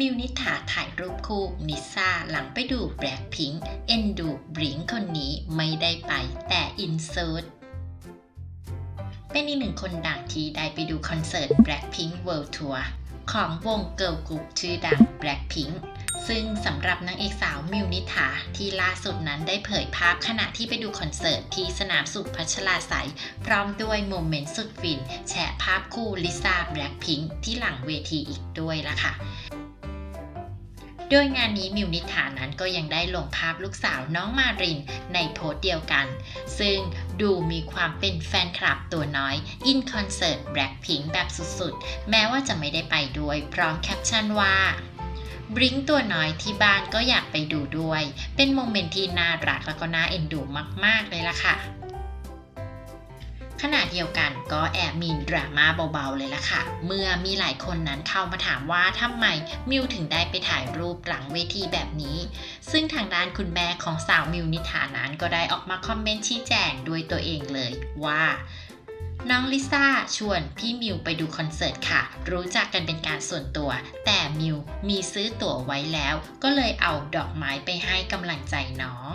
มิวนิถาถ่ายรูปคู่นิซ่าหลังไปดูแบล็คพิงค์เอ็นดูบริงคนนี้ไม่ได้ไปแต่อินเสิร์เป็นอีกหนึ่งคนดังที่ได้ไปดูคอนเสิร์ต Blackpink World Tour ของวงเกิร์ลกรุ๊ปชื่อดัง Blackpink ซึ่งสำหรับนางเอกสาวมิวนิถาที่ล่าสุดนั้นได้เผยภาพขณะที่ไปดูคอนเสิร์ตที่สนามสุขพัชลาไสยพร้อมด้วยโมเมนต์สุดฟิน แชร์ภาพคู่ลิซ่าแบล็คพิงที่หลังเวทีอีกด้วยล่ะค่ะ โดยงานนี้มิวนิถานั้นก็ยังได้ลงภาพลูกสาวน้องมารินในโพสต์เดียวกัน ซึ่งดูมีความเป็นแฟนคลับตัวน้อยอินคอนเสิร์ตแบล็คพิงแบบสุดๆ แม้ว่าจะไม่ได้ไปด้วยพร้อมแคปชั่นว่าบริ้งตัวน้อยที่บ้านก็อยากไปดูด้วย เป็นโมเมนต์ที่น่ารักแล้วก็น่าเอ็นดูมากๆเลยล่ะค่ะ ขณะเดียวกันก็แอบมีดราม่าเบาๆเลยล่ะค่ะ เมื่อมีหลายคนนั้นเข้ามาถามว่าทำไมมิวถึงได้ไปถ่ายรูปหลังเวทีแบบนี้ ซึ่งทางด้านคุณแม่ของสาวมิวนิธานั้นก็ได้ออกมาคอมเมนต์ชี้แจงด้วยตัวเองเลยว่าน้องลิซ่าชวนพี่มิวไปดูคอนเสิร์ตค่ะ รู้จักกันเป็นการส่วนตัว แต่มิวมีซื้อตั๋วไว้แล้ว ก็เลยเอาดอกไม้ไปให้กำลังใจน้อง